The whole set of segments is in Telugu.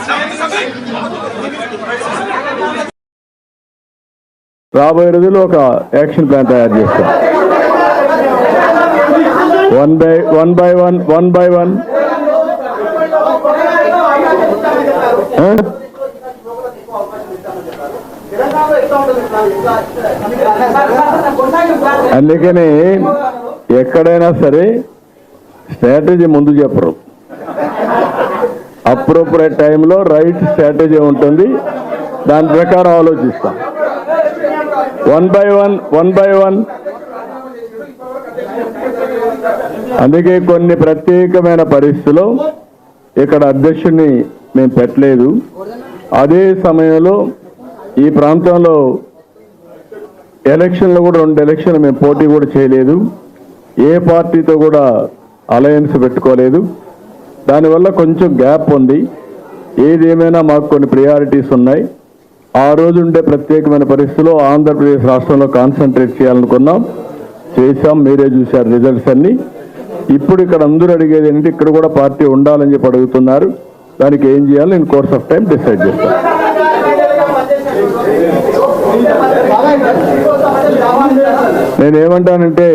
సభై సభై రాబోయే రోజుల్లో ఒక యాక్షన్ ప్లాన్ తయారు చేస్తాం. One by one by one one by one. అందుకని ఎక్కడైనా సరే స్ట్రాటజీ ముందు చెప్పరు. అప్రోప్రియట్ టైంలో రైట్ స్ట్రాటజీ ఉంటుంది. దాని ప్రకారం ఆలోచిస్తాం. One by one one by one అందుకే కొన్ని ప్రత్యేకమైన పరిస్థితుల్లో ఇక్కడ అధ్యక్షుడిని మేము పెట్టలేదు. అదే సమయంలో ఈ ప్రాంతంలో ఎలక్షన్లో కూడా రెండు ఎలక్షన్లు మేము పోటీ కూడా చేయలేదు. ఏ పార్టీతో కూడా అలయన్స్ పెట్టుకోలేదు. దానివల్ల కొంచెం గ్యాప్ ఉంది. ఏదేమైనా మాకు కొన్ని ప్రియారిటీస్ ఉన్నాయి. ఆ రోజు ఉండే ప్రత్యేకమైన పరిస్థితుల్లో ఆంధ్రప్రదేశ్ రాష్ట్రంలో కాన్సన్ట్రేట్ చేయాలనుకున్నాం. చేశాం మీరే చూశారు రిజల్ట్స్ అన్ని. ఇప్పుడు ఇక్కడ అందరూ అడిగేది ఏంటంటే ఇక్కడ కూడా పార్టీ ఉండాలని చెప్పి అడుగుతున్నారు. దానికి ఏం చేయాలి నేను కోర్స్ ఆఫ్ టైం డిసైడ్ చేస్తాను నేనేమంటానంటే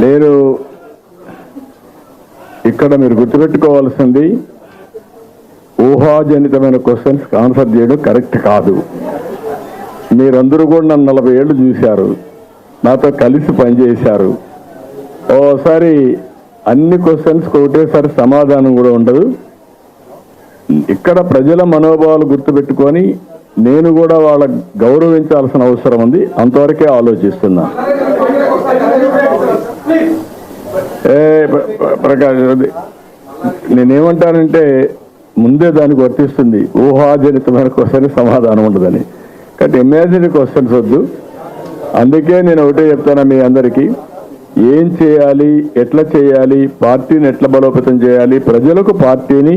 నేను ఇక్కడ మీరు గుర్తుపెట్టుకోవాల్సింది ఊహాజనితమైన క్వశ్చన్స్ ఆన్సర్ చేయడం కరెక్ట్ కాదు. మీరందరూ కూడా నన్ను నలభై ఏళ్ళు చూశారు. నాతో కలిసి పనిచేశారు. ఓసారి అన్ని క్వశ్చన్స్కి ఒకటేసారి సమాధానం కూడా ఉండదు ఇక్కడ ప్రజల మనోభావాలు గుర్తుపెట్టుకొని నేను కూడా వాళ్ళ గౌరవించాల్సిన అవసరం ఉంది. అంతవరకే ఆలోచిస్తున్నా. ఏ ప్రకాష్ నేనేమంటానంటే ముందే దానికి వర్తిస్తుంది. ఊహాజనితమైన క్వశ్చన్ సమాధానం ఉండదని. కాబట్టి ఇమాజినరీ క్వశ్చన్స్ వద్దు. అందుకే నేను ఒకటే చెప్తాను మీ అందరికీ. ఏం చేయాలి? ఎట్లా చేయాలి? పార్టీని ఎట్లా బలోపేతం చేయాలి? ప్రజలకు పార్టీని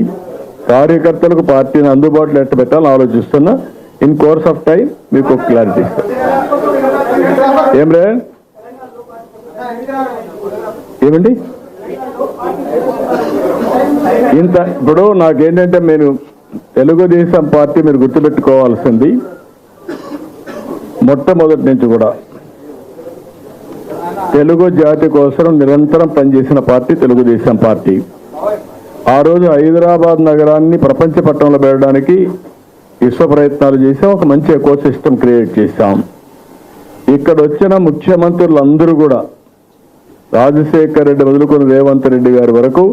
కార్యకర్తలకు పార్టీని అందుబాటులో ఎట్లా పెట్టాలని ఆలోచిస్తున్నా. ఇన్ కోర్స్ ఆఫ్ టైం మీకు ఒక క్లారిటీ ఏం రే? ఏమండి? ఇంత ఇప్పుడు నాకేంటంటే నేను తెలుగుదేశం పార్టీ మీరు గుర్తుపెట్టుకోవాల్సింది మొట్టమొదటి నుంచి కూడా తెలుగు జాతి కోసం నిరంతరం పనిచేసిన పార్టీ తెలుగుదేశం పార్టీ. ఆ రోజు హైదరాబాద్ నగరాన్ని ప్రపంచ పట్టణంలో పెట్టడానికి విశ్వ ప్రయత్నాలు చేసాం ఒక మంచి ఎకో సిస్టమ్ క్రియేట్ చేశాం. ఇక్కడ వచ్చిన ముఖ్యమంత్రులందరూ కూడా రాజశేఖర్ రెడ్డి వదులుకుని రేవంత్ రెడ్డి గారి వరకు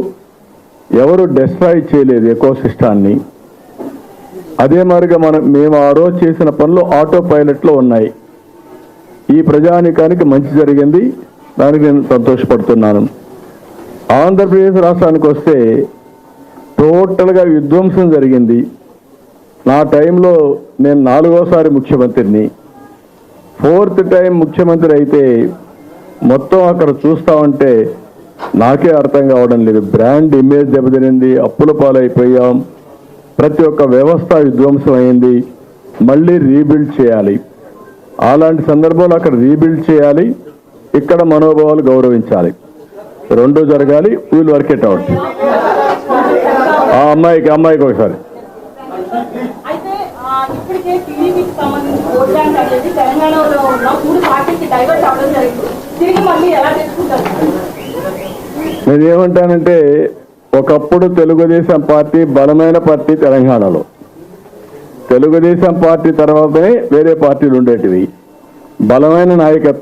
ఎవరు డెస్ట్రాయ్ చేయలేదు ఎకో సిస్టాన్ని అదే మాదిరిగా మనం మేము ఆ రోజు చేసిన పనులు ఆటో పైలట్లో ఉన్నాయి. ఈ ప్రజానికానికి మంచి జరిగింది. దానికి నేను సంతోషపడుతున్నాను. ఆంధ్రప్రదేశ్ రాష్ట్రానికి వస్తే టోటల్గా విధ్వంసం జరిగింది. నా టైంలో నేను నాలుగోసారి ముఖ్యమంత్రిని. ఫోర్త్ టైం ముఖ్యమంత్రి అయితే మొత్తం అక్కడ చూస్తా ఉంటే నాకే అర్థం కావడం లేదు. బ్రాండ్ ఇమేజ్ దెబ్బతినింది. అప్పుల పాలైపోయాం. ప్రతి ఒక్క వ్యవస్థ విధ్వంసం అయింది. మళ్ళీ రీబిల్డ్ చేయాలి. అలాంటి సందర్భంలో అక్కడ రీబిల్డ్ చేయాలి. ఇక్కడ మనోభావాలు గౌరవించాలి. రెండు జరగాలి వీల్ వర్క్ ఇట్ అవుట్. ఆ అమ్మాయికి అమ్మాయికి ఒకసారి. అయితే ఆ, ఇప్పటికే టీడీపీకి సంబంధించి ఓట్ బ్యాంక్ అనేది తెలంగాణలో ఉన్న మూడు పార్టీకి డైవర్ట్ అవ్వడం జరిగింది. తిరిగి మళ్ళీ ఎలా తెచ్చుకుంటారు? నేను ఏమంటానంటే ఒకప్పుడు తెలుగుదేశం పార్టీ బలమైన పార్టీ తెలంగాణలో. తెలుగుదేశం పార్టీ తర్వాతనే వేరే పార్టీలు ఉండేటివి. బలమైన నాయకత్వం